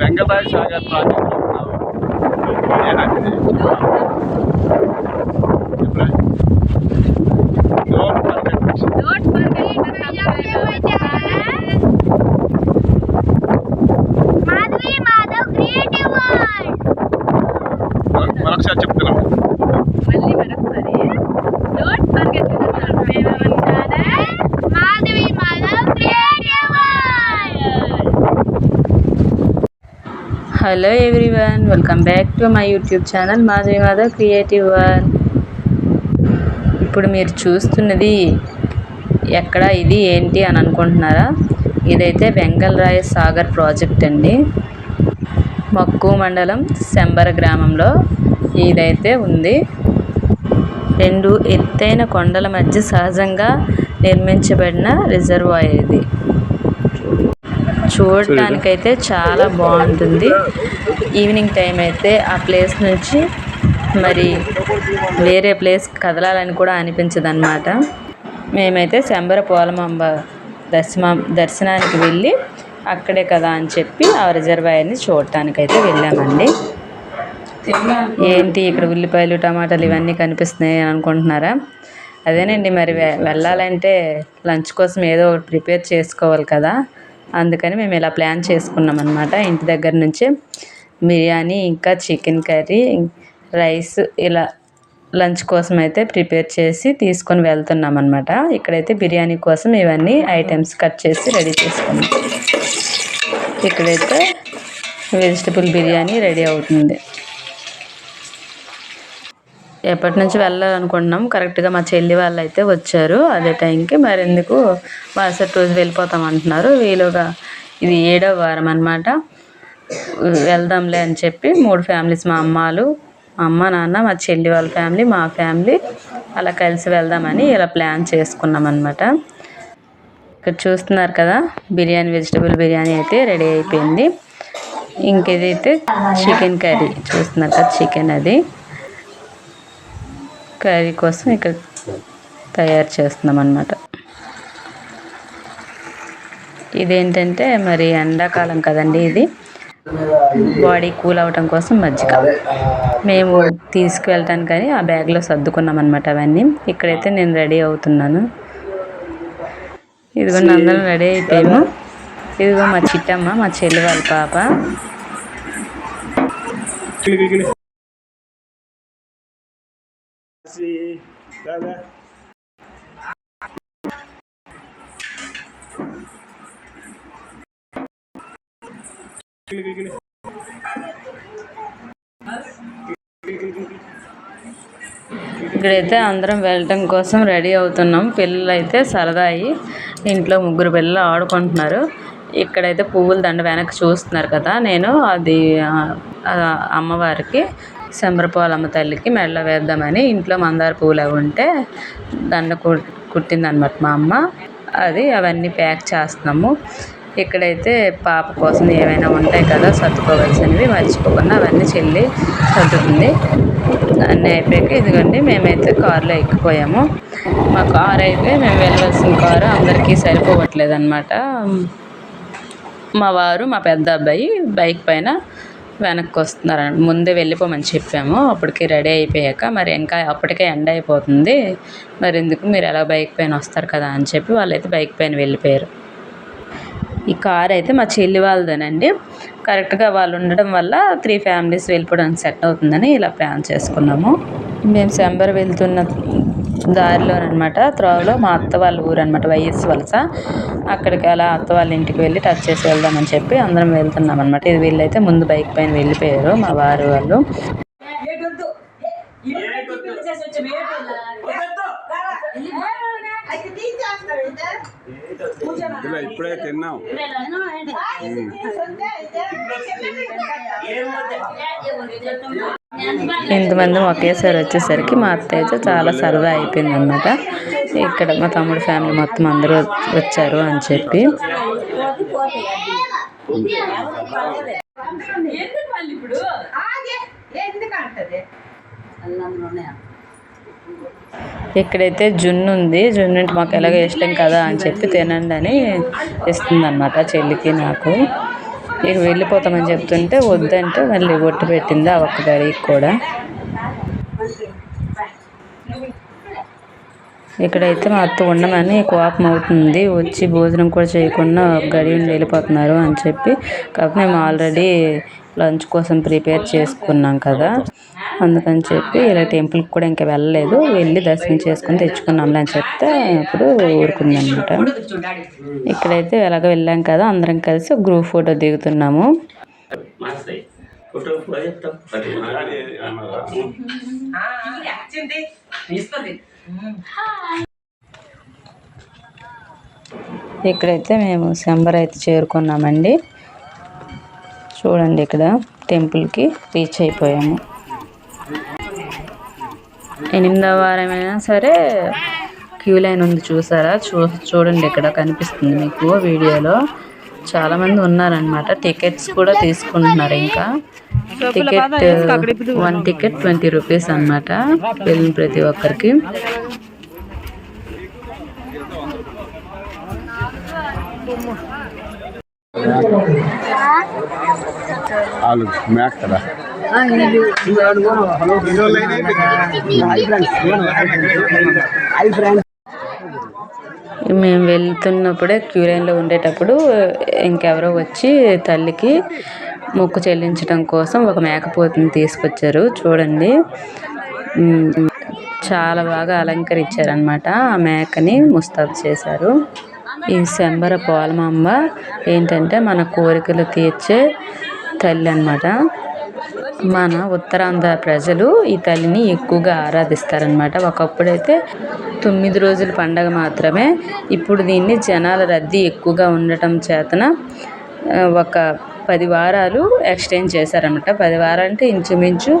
వెంగబాయి Sagar project Madhavi Madhav creative world మరొకసారి చెప్తున్నాం మళ్ళీ మరొకసారి don't forget to subscribe our channel Madhavi Madhav creative world hello everyone welcome back to my YouTube channel Madhavi Madhav creative one ఇప్పుడు మీరు చూస్తున్నది ఎక్కడ ఇది ఏంటి అని అనుకుంటున్నారా? ఇదైతే వెంగళరాయ సాగర్ ప్రాజెక్ట్ అండి. మక్కు మండలం శంబర గ్రామంలో ఇదైతే ఉంది. రెండు ఎత్తైన కొండల మధ్య సహజంగా నిర్మించబడిన రిజర్వాయర్ ఇది. చూడటానికైతే చాలా బాగుంటుంది. ఈవినింగ్ టైం అయితే ఆ ప్లేస్ నుంచి మరి వేరే ప్లేస్ కదలాలని కూడా అనిపించదు అనమాట మేమైతే శంబర పోలమాంబ దర్శన దర్శనానికి వెళ్ళి అక్కడే కదా అని చెప్పి ఆ రిజర్వాయర్ని చూడటానికైతే వెళ్ళామండి. ఏంటి ఇక్కడ ఉల్లిపాయలు టమాటాలు ఇవన్నీ కనిపిస్తున్నాయి అని అనుకుంటున్నారా? అదేనండి మరి వె- వెళ్ళాలంటే లంచ్ కోసం ఏదో ఒకటి ప్రిపేర్ చేసుకోవాలి కదా. అందుకని మేము ఇలా ప్లాన్ చేసుకున్నాం అనమాట ఇంటి దగ్గర నుంచే బిర్యానీ ఇంకా చికెన్ కర్రీ రైస్ ఇలా లంచ్ కోసం అయితే ప్రిపేర్ చేసి తీసుకొని వెళ్తున్నాం అనమాట ఇక్కడైతే బిర్యానీ కోసం ఇవన్నీ ఐటమ్స్ కట్ చేసి రెడీ చేసుకున్నాం. ఇక్కడైతే వెజిటబుల్ బిర్యానీ రెడీ అవుతుంది. ఎప్పటి నుంచి వెళ్ళాలనుకుంటున్నాం కరెక్ట్గా మా చెల్లి వాళ్ళు అయితే వచ్చారు. అదే టైంకి మరి ఎందుకు మరుసటి రోజు వెళ్ళిపోతాం అంటున్నారు. వీలుగా ఇది ఏడవ వారం అనమాట వెళ్దాంలే అని చెప్పి మూడు ఫ్యామిలీస్ మా అమ్మాలు మా అమ్మ నాన్న మా చెల్లి వాళ్ళ ఫ్యామిలీ మా ఫ్యామిలీ అలా కలిసి వెళ్దామని ఇలా ప్లాన్ చేసుకున్నాం అనమాట ఇక్కడ చూస్తున్నారు కదా బిర్యానీ వెజిటబుల్ బిర్యానీ అయితే రెడీ అయిపోయింది. ఇంకేదైతే చికెన్ కర్రీ చూస్తున్నారు కదా చికెన్ అది. కర్రీ కోసం ఇక్కడ తయారు చేస్తున్నాం అన్నమాట. ఇదేంటంటే మరి ఎండాకాలం కదండి ఇది. బాడీ కూల్ అవటం కోసం మజ్జిగ. మేము తీసుకువెళ్ళటానికని ఆ బ్యాగ్లో సర్దుకున్నాం అనమాట అవన్నీ. ఇక్కడైతే నేను రెడీ అవుతున్నాను. ఇదిగో అందరం రెడీ అయిపోయాము. ఇదిగో మా చిట్టమ్మ మా చెల్లి వాళ్ళ పాప. ఇక్కడైతే అందరం వెళ్ళటం కోసం రెడీ అవుతున్నాం. పిల్లలు అయితే సరదా అయ్యి ఇంట్లో ముగ్గురు పిల్లలు ఆడుకుంటున్నారు. ఇక్కడైతే పువ్వుల దండ వెనక్కి చూస్తున్నారు కదా. నేను అది అమ్మవారికి శంబరపోలమ్మ తల్లికి మెడలో వేద్దామని ఇంట్లో మందార పువ్వులు అవి ఉంటే దండ కుట్టిందనమాట మా అమ్మ. అది అవన్నీ ప్యాక్ చేస్తున్నాము. ఇక్కడైతే పాప కోసం ఏమైనా ఉంటాయి కదా సర్దుకోవాల్సినవి మర్చిపోకుండా అవన్నీ చెల్లి సర్దుతుంది. అన్నీ అయిపోయాక ఇదిగోండి మేమైతే కారులో ఎక్కిపోయాము. మా కారు అయితే మేము వెళ్ళాల్సిన కారు అందరికీ సరిపోవట్లేదు అనమాట మా వారు మా పెద్ద అబ్బాయి బైక్ పైన వెనక్కి వస్తున్నారని ముందే వెళ్ళిపోమని చెప్పాము. అప్పటికి రెడీ అయిపోయాక మరి ఇంకా అప్పటికే ఎండ అయిపోతుంది. మరి ఎందుకు మీరు ఎలా బైక్ పైన వస్తారు కదా అని చెప్పి వాళ్ళైతే బైక్ పైన వెళ్ళిపోయారు. ఈ కార్ అయితే మా చెల్లి వాళ్ళదేనండి. కరెక్ట్గా వాళ్ళు ఉండడం వల్ల త్రీ ఫ్యామిలీస్ వెళ్ళిపోవడానికి సెట్ అవుతుందని ఇలా ప్లాన్ చేసుకున్నాము. మేము శంబర్ వెళ్తున్న దారిలోనమాట త్రోవలో మా అత్త వాళ్ళ ఊరు అనమాట వైఎస్ వలస. అక్కడికి అలా అత్త వాళ్ళ ఇంటికి వెళ్ళి టచ్ చేసి వెళ్దామని చెప్పి అందరం వెళ్తున్నాం అనమాట ఇది వీళ్ళైతే ముందు బైక్ పైన వెళ్ళిపోయారు మా వారు వాళ్ళు. ఇలా ఇప్పుడే తిన్నాం. ఇంతమంది ఒకేసారి వచ్చేసరికి మా అత్త అయితే చాలా సరదా అయిపోయింది అనమాట ఇక్కడ మా తమ్ముడు ఫ్యామిలీ మొత్తం అందరూ వచ్చారు అని చెప్పి. ఇక్కడైతే జున్ను ఉంది. జున్ను అంటే మాకు ఎలాగో ఇష్టం కదా అని చెప్పి తినండి అని ఇస్తుందన్నమాట చెల్లికి నాకు. ఇక వెళ్ళిపోతామని చెప్తుంటే వద్దంటే మళ్ళీ ఒట్టు పెట్టింది ఆ ఒక్క గడికి కూడా. ఇక్కడైతే మా అత్త ఉండమని కోపం అవుతుంది. వచ్చి భోజనం కూడా చేయకుండా గడి ఉండి వెళ్ళిపోతున్నారు అని చెప్పి. కాకపోతే మేము ఆల్రెడీ లంచ్ కోసం ప్రిపేర్ చేసుకున్నాం కదా. అందుకని చెప్పి ఇలా టెంపుల్కి కూడా ఇంకా వెళ్ళలేదు. వెళ్ళి దర్శనం చేసుకుని తెచ్చుకున్నాంలే అని చెప్తే ఇప్పుడు ఊరుకుందనమాట. ఇక్కడైతే ఎలాగ వెళ్ళాం కదా అందరం కలిసి గ్రూప్ ఫోటో దిగుతున్నాము. ఇక్కడైతే మేము శంబర్ అయితే చేరుకున్నామండి. చూడండి ఇక్కడ టెంపుల్కి రీచ్ అయిపోయాము. ఎనిమిదవ వారమైనా సరే క్యూ లైన్ ఉంది చూసారా? చూ చూడండి ఇక్కడ కనిపిస్తుంది మీకు వీడియోలో. చాలామంది ఉన్నారనమాట టికెట్స్ కూడా తీసుకుంటున్నారు ఇంకా. Ticket one ticket twenty rupees అనమాట వెళ్ళిన ప్రతి ఒక్కరికి. వాళ్ళు మ్యాక్ కదా? మేము వెళ్తున్నప్పుడే క్యూ లైన్లో ఉండేటప్పుడు ఇంకెవరో వచ్చి తల్లికి మొక్కు చెల్లించడం కోసం ఒక మేకపోతుని తీసుకొచ్చారు చూడండి. చాలా బాగా అలంకరించారనమాట ఆ మేకని ముస్తాబు చేశారు. ఈ శంబర పోలమాంబ ఏంటంటే మన కోరికలు తీర్చే తల్లి అన్నమాట. మన ఉత్తరాంధ్ర ప్రజలు ఈ తల్లిని ఎక్కువగా ఆరాధిస్తారనమాట ఒకప్పుడైతే తొమ్మిది రోజుల పండగ మాత్రమే ఇప్పుడు దీన్ని జనాల రద్దీ ఎక్కువగా ఉండటం చేతన ఒక పది వారాలు ఎక్స్టెండ్ చేశారనమాట పది వారాలు అంటే ఇంచుమించు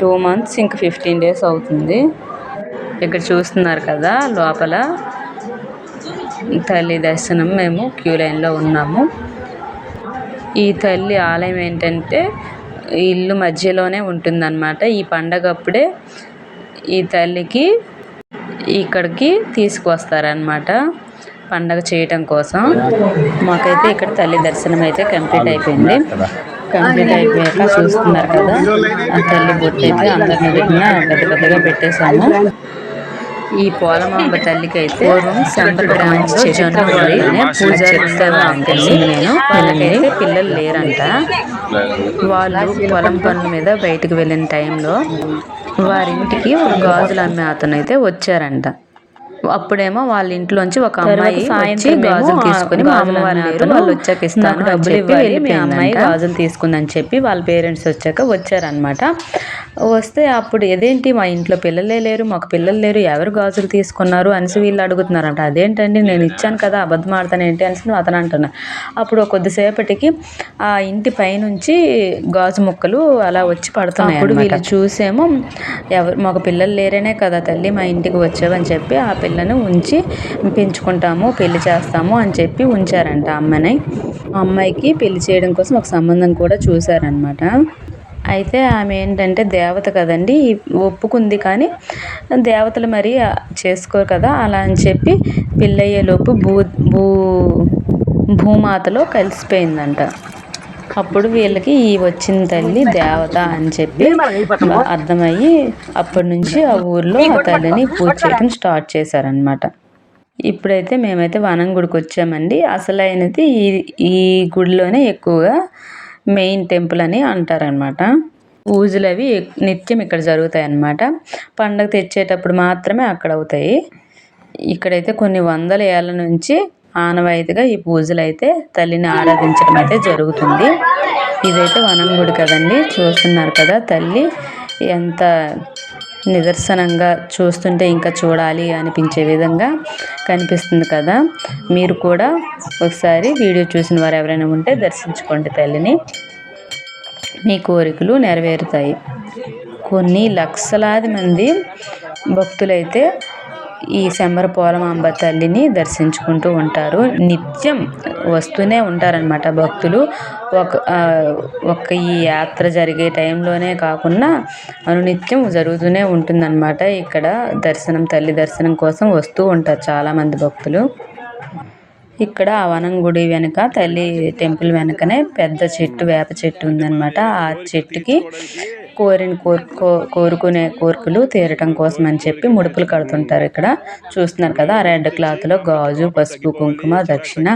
టూ మంత్స్ ఇంకా ఫిఫ్టీన్ డేస్ అవుతుంది. ఇక్కడ చూస్తున్నారు కదా లోపల. తల్లి దర్శనం మేము క్యూ లైన్లో ఉన్నాము. ఈ తల్లి ఆలయం ఏంటంటే ఇల్లు మధ్యలోనే ఉంటుందన్నమాట. ఈ పండగ అప్పుడే ఈ తల్లికి ఇక్కడికి తీసుకువస్తారనమాట పండగ చేయటం కోసం. మాకైతే ఇక్కడ తల్లి దర్శనం అయితే కంప్లీట్ అయిపోయింది. కంప్లీట్ అయిపోయాక చూస్తున్నారు కదా ఆ తల్లి బొట్టు అయితే అందరి పెద్ద పెద్దగా పెట్టేశాము. ఈ పోలమాంబ తల్లికి అయితే పూజ నేను పిల్లలైతే పిల్లలు లేరంట. వాళ్ళు పొలం పనుల మీద బయటకు వెళ్ళిన టైంలో వారింటికి ఒక గాజులు అమ్మే అతను అయితే వచ్చారంట. అప్పుడేమో వాళ్ళ ఇంట్లోంచి ఒక అమ్మాయి వచ్చి గాజులు తీసుకుని మా వాళ్ళు వచ్చాక ఇస్తాను డబ్బులు ఇవ్వాలి మీ అమ్మాయి గాజులు తీసుకుందని చెప్పి వాళ్ళ పేరెంట్స్ వచ్చాక వచ్చారనమాట వస్తే అప్పుడు ఏదేంటి మా ఇంట్లో పిల్లలే లేరు మాకు పిల్లలు లేరు ఎవరు గాజులు తీసుకున్నారు? అనేసి వీళ్ళు అడుగుతున్నారంట. అదేంటండి? నేను ఇచ్చాను కదా అబద్ధం ఆడతాను ఏంటి? అనేసి అతను అంటున్నారు అప్పుడు కొద్దిసేపటికి ఆ ఇంటి పైనుంచి గాజు ముక్కలు అలా వచ్చి పడుతున్నాయి అప్పుడు వీళ్ళు చూసేమో ఎవరు? మాకు పిల్లలు లేరనే కదా తల్లి మా ఇంటికి వచ్చావని చెప్పి ఆ పిల్లను ఉంచి పెంచుకుంటాము పెళ్ళి చేస్తాము అని చెప్పి ఉంచారంట అమ్మని. ఆ అమ్మాయికి పెళ్ళి చేయడం కోసం ఒక సంబంధం కూడా చూశారనమాట అయితే ఆమె ఏంటంటే దేవత కదండి ఒప్పుకుంది కానీ దేవతలు మరి చేసుకోరు కదా అలా అని చెప్పి పెళ్ళయ్యేలోపు భూ భూ భూమాతలో కలిసిపోయిందంట. అప్పుడు వీళ్ళకి ఈ వచ్చిన తల్లి దేవత అని చెప్పి అర్థమయ్యి అప్పటి నుంచి ఆ ఊర్లో ఆ తల్లిని పూజ చేయడం స్టార్ట్ చేశారనమాట ఇప్పుడైతే మేమైతే వనం గుడికి వచ్చామండి. అసలైనది ఈ ఈ గుడిలోనే ఎక్కువగా మెయిన్ టెంపుల్ అని అంటారనమాట. పూజలు అవి నిత్యం ఇక్కడ జరుగుతాయి అన్నమాట పండగ తెచ్చేటప్పుడు మాత్రమే అక్కడ అవుతాయి. ఇక్కడైతే కొన్ని వందల ఏళ్ళ నుంచి ఆనవాయితీగా ఈ పూజలు అయితే తల్లిని ఆరాధించడం అయితే జరుగుతుంది. ఇదైతే వనం గుడి కదండి. చూస్తున్నారు కదా తల్లి ఎంత నిదర్శనంగా చూస్తుంటే ఇంకా చూడాలి అనిపించే విధంగా కనిపిస్తుంది కదా. మీరు కూడా ఒకసారి వీడియో చూసిన వారు ఎవరైనా ఉంటే దర్శించుకోండి తల్లిని. మీ కోరికలు నెరవేరుతాయి. కొన్ని లక్షలాది మంది భక్తులైతే ఈ శంబర అంబ తల్లిని దర్శించుకుంటూ ఉంటారు. నిత్యం వస్తూనే ఉంటారనమాట భక్తులు. ఒక ఒక ఈ యాత్ర జరిగే టైంలోనే కాకుండా అనునిత్యం జరుగుతూనే ఉంటుందన్నమాట. ఇక్కడ దర్శనం తల్లి దర్శనం కోసం వస్తూ ఉంటారు చాలామంది భక్తులు. ఇక్కడ వనం గుడి వెనుక తల్లి టెంపుల్ వెనుకనే పెద్ద చెట్టు వేప చెట్టు ఉందన్నమాట. ఆ చెట్టుకి కోరిన కోరుకో కోరుకునే కోరికలు తీరటం కోసం అని చెప్పి ముడుపులు కడుతుంటారు ఇక్కడ. చూస్తున్నారు కదా ఆ రెడ్ క్లాత్లో గాజు పసుపు కుంకుమ దక్షిణ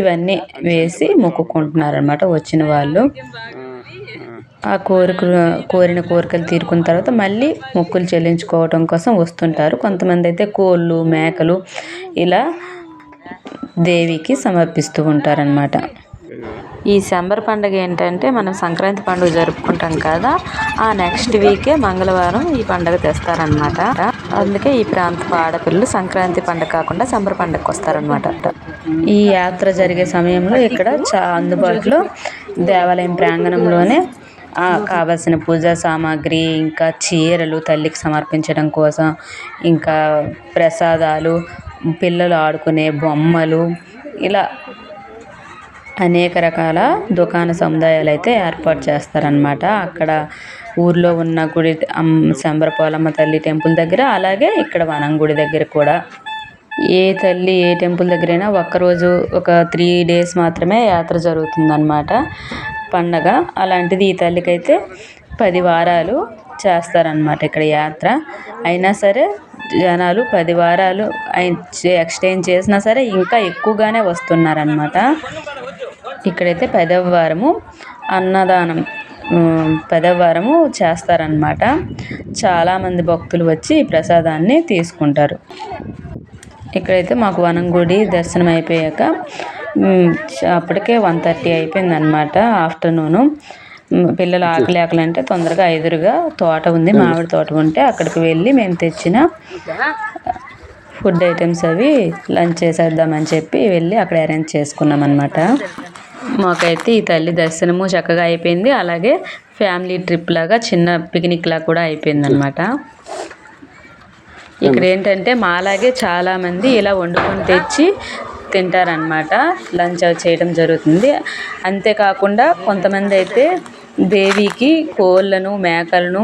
ఇవన్నీ వేసి మొక్కుకుంటున్నారు అనమాట వచ్చిన వాళ్ళు. ఆ కోరికలు కోరిన కోరికలు తీరుకున్న తర్వాత మళ్ళీ మొక్కులు చెల్లించుకోవడం కోసం వస్తుంటారు. కొంతమంది అయితే కోళ్ళు మేకలు ఇలా దేవికి సమర్పిస్తూ ఉంటారనమాట ఈ సంబర పండుగ ఏంటంటే మనం సంక్రాంతి పండుగ జరుపుకుంటాం కదా ఆ నెక్స్ట్ వీకే మంగళవారం ఈ పండుగ తెస్తారనమాట అందుకే ఈ ప్రాంత ఆడపిల్లలు సంక్రాంతి పండుగ కాకుండా శంబర పండుగకు వస్తారనమాట ఈ యాత్ర జరిగే సమయంలో ఇక్కడ చా అందుబాటులో దేవాలయం ప్రాంగణంలోనే కావలసిన పూజా సామాగ్రి ఇంకా చీరలు తల్లికి సమర్పించడం కోసం ఇంకా ప్రసాదాలు పిల్లలు ఆడుకునే బొమ్మలు ఇలా అనేక రకాల దుకాణ సముదాయాలు అయితే ఏర్పాటు చేస్తారనమాట అక్కడ ఊర్లో ఉన్న గుడి అమ్- శంబరపోలమ్మ తల్లి టెంపుల్ దగ్గర అలాగే ఇక్కడ వనం గుడి దగ్గర కూడా. ఏ తల్లి ఏ టెంపుల్ దగ్గరైనా ఒక్కరోజు ఒక త్రీ డేస్ మాత్రమే యాత్ర జరుగుతుందన్నమాట. పండగ అలాంటిది ఈ తల్లికైతే పది వారాలు చేస్తారనమాట ఇక్కడ యాత్ర. అయినా సరే జనాలు పది వారాలు ఎక్స్టెండ్ చేసినా సరే ఇంకా ఎక్కువగానే వస్తున్నారనమాట ఇక్కడైతే పదవ వారము అన్నదానం పదవ వారము చేస్తారనమాట చాలామంది భక్తులు వచ్చి ఈ ప్రసాదాన్ని తీసుకుంటారు. ఇక్కడైతే మాకు వనం గుడి దర్శనం అయిపోయాక అప్పటికే వన్ థర్టీ అయిపోయింది అనమాట ఆఫ్టర్నూను. పిల్లలు ఆకలి ఆకలి అంటే తొందరగా ఎదురుగా తోట ఉంది మామిడి తోట ఉంటే అక్కడికి వెళ్ళి మేము తెచ్చిన ఫుడ్ ఐటమ్స్ అవి లంచ్ చేసేద్దామని చెప్పి వెళ్ళి అక్కడ అరేంజ్ చేసుకున్నాం అనమాట మాకైతే ఈ తల్లి దర్శనము చక్కగా అయిపోయింది. అలాగే ఫ్యామిలీ ట్రిప్ లాగా చిన్న పిక్నిక్ లాగా కూడా అయిపోయింది అనమాట ఇక్కడ ఏంటంటే మాలాగే చాలామంది ఇలా వండుకొని తెచ్చి తింటారనమాట లంచ్ అవి చేయడం జరుగుతుంది. అంతేకాకుండా కొంతమంది అయితే దేవికి కోళ్ళను మేకలను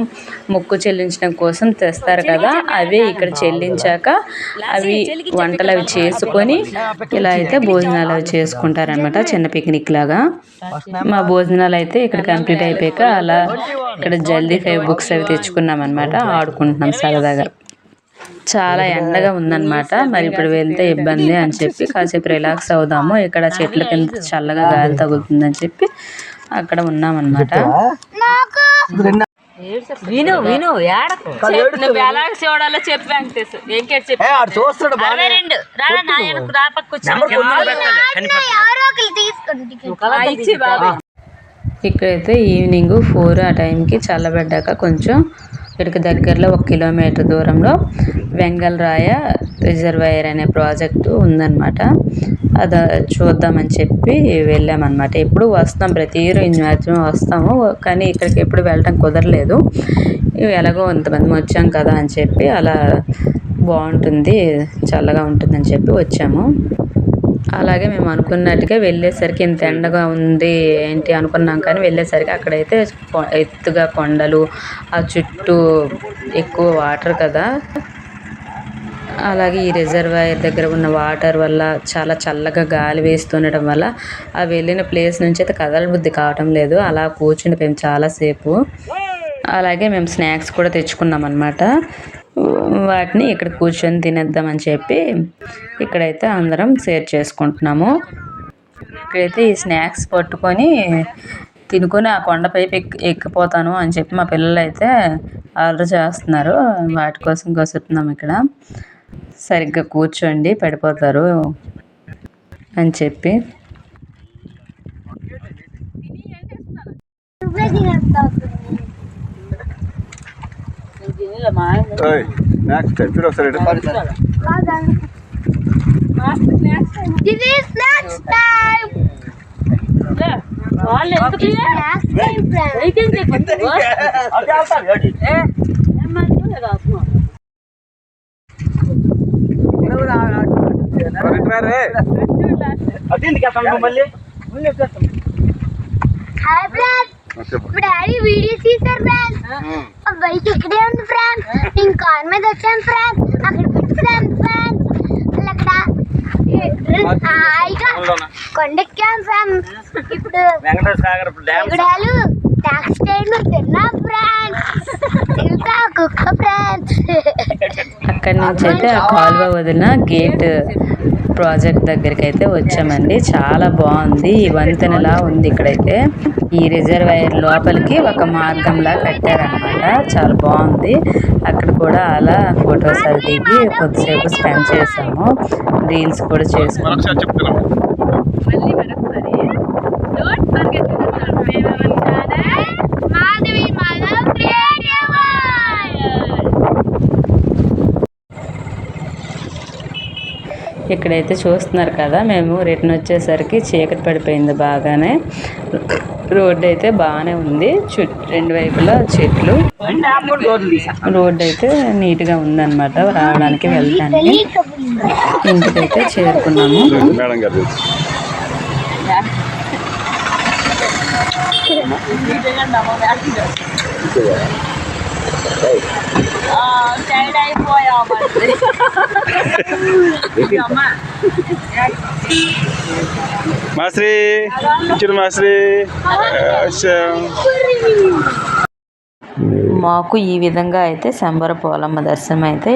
మొక్కు చెల్లించడం కోసం తెస్తారు కదా. అవే ఇక్కడ చెల్లించాక అవి వంటలు అవి చేసుకొని ఇలా అయితే భోజనాలు అవి చేసుకుంటారనమాట చిన్న పిక్నిక్ లాగా. మా భోజనాలు అయితే ఇక్కడ కంప్లీట్ అయిపోయాక అలా ఇక్కడ జల్దీ ఫైవ్ బుక్స్ అవి తెచ్చుకున్నాం అనమాట ఆడుకుంటున్నాం సరదాగా. చాలా ఎండగా ఉందన్నమాట. మరి ఇప్పుడు వెళ్తే ఇబ్బంది అని చెప్పి కాసేపు రిలాక్స్ అవుదాము. ఇక్కడ చెట్ల కింద చల్లగా గాలి తగులుతుందని చెప్పి అక్కడ ఉన్నామన్నమాట. విను విను చూడాలో చెప్పి వెంకట చెప్పి? రెండు. ఇచ్చి బాబు. ఇక్కడైతే ఈవినింగ్ ఫోర్ ఆ టైంకి చల్లబడ్డాక కొంచెం ఇక్కడికి దగ్గరలో ఒక కిలోమీటర్ దూరంలో వెంగళరాయ రిజర్వాయర్ అనే ప్రాజెక్టు ఉందన్నమాట. అది చూద్దామని చెప్పి వెళ్ళామన్నమాట. ఎప్పుడు వస్తాం ప్రతి ఇయర్ మ్యాక్సిమం వస్తాము కానీ ఇక్కడికి ఎప్పుడు వెళ్ళటం కుదరలేదు. ఇవి ఎలాగో ఇంతమంది వచ్చాం కదా అని చెప్పి అలా బాగుంటుంది చల్లగా ఉంటుందని చెప్పి వచ్చాము. అలాగే మేము అనుకున్నట్టుగా వెళ్ళేసరికి ఇంత ఎండగా ఉంది ఏంటి అనుకున్నాం కానీ వెళ్ళేసరికి అక్కడైతే ఎత్తుగా కొండలు ఆ చుట్టూ ఎక్కువ వాటర్ కదా. అలాగే ఈ రిజర్వాయర్ దగ్గర ఉన్న వాటర్ వల్ల చాలా చల్లగా గాలి వేస్తుండటం వల్ల ఆ వెళ్ళిన ప్లేస్ నుంచి అయితే కదలబుద్ధి కావటం లేదు. అలా కూర్చుండిపోయాం చాలాసేపు అలాగే మేము స్నాక్స్ కూడా తెచ్చుకున్నాం అనమాట వాటిని ఇక్కడ కూర్చొని తినేద్దామని చెప్పి ఇక్కడైతే అందరం షేర్ చేసుకుంటున్నాము. ఇక్కడైతే ఈ స్నాక్స్ పట్టుకొని తినుకొని ఆ కొండపై ఎక్కి ఎక్కిపోతాను అని చెప్పి మా పిల్లలు అయితే ఆర్డర్ చేస్తున్నారు. వాటి కోసం కసురుతున్నాం ఇక్కడ. సరిగ్గా కూర్చోండి పడిపోతారు అని చెప్పి నెక్స్ట్ చూడు ఒకసారి ఇటు. This is snacks time. వాళ్ళు ఎందుకు Snacks time, friends. వెయిటింగ్ చెప్పి మరి ఇటు రా రే. హాయ్ ఫ్రెండ్స్ ఆ, చెప్పు ఇప్పుడు డాడీ వీడియో తీశారు ఫ్రెండ్స్ బైక్ ఇక్కడే ఉంది ఫ్రెండ్స్ నేను కార్ మీద వచ్చాను ఫ్రెండ్స్ అక్కడ పెట్టి ఫ్రెండ్స్ ఫ్రెండ్స్ అక్కడ హాయిగా కొండెక్కాం ఫ్రెండ్స్ ఇప్పుడు డ్యామ్ ట్యాక్స్ టైం తిన్నా ఫ్రెండ్స్ అక్కడి నుంచి అయితే ఆ కాలువ వదిలిన గేట్ ప్రాజెక్ట్ దగ్గరికి అయితే వచ్చామండి. చాలా బాగుంది. ఈ వంతెనలా ఉంది ఇక్కడైతే. ఈ రిజర్వాయర్ లోపలికి ఒక మార్గంలా కట్టారనమాట చాలా బాగుంది. అక్కడ కూడా అలా ఫొటోస్ అది దిగి కొద్దిసేపు స్పెండ్ చేసాము. రీల్స్ కూడా చేసుకున్నాము మరొకసారి చెప్తున్నాం మాధవి మాధవ్ క్రియేటివ్ ఇక్కడైతే చూస్తున్నారు కదా మేము రిటర్న్ వచ్చేసరికి చీకటి పడిపోయింది బాగానే. రోడ్డు అయితే బాగానే ఉంది రెండు వైపులా చెట్లు. రోడ్డు అయితే నీట్గా ఉందన్నమాట రావడానికి వెళ్ళడానికి ఇంటికైతే చేరుకున్నాము. మేడం ఇచ్చిన మాకు ఈ విధంగా అయితే శంబర పోలమ్మ దర్శనం అయితే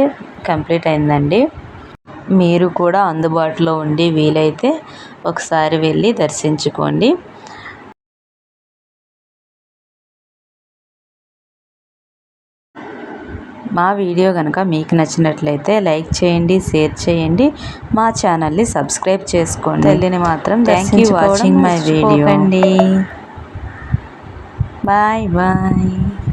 కంప్లీట్ అయిందండి. మీరు కూడా అందుబాటులో ఉండి వీలైతే ఒకసారి వెళ్ళి దర్శించుకోండి. మా వీడియో కనుక మీకు నచ్చినట్లయితే లైక్ చేయండి షేర్ చేయండి. మా ఛానల్ని సబ్స్క్రైబ్ చేసుకోండి. తల్లిని మాత్రం thank you watching my video bye bye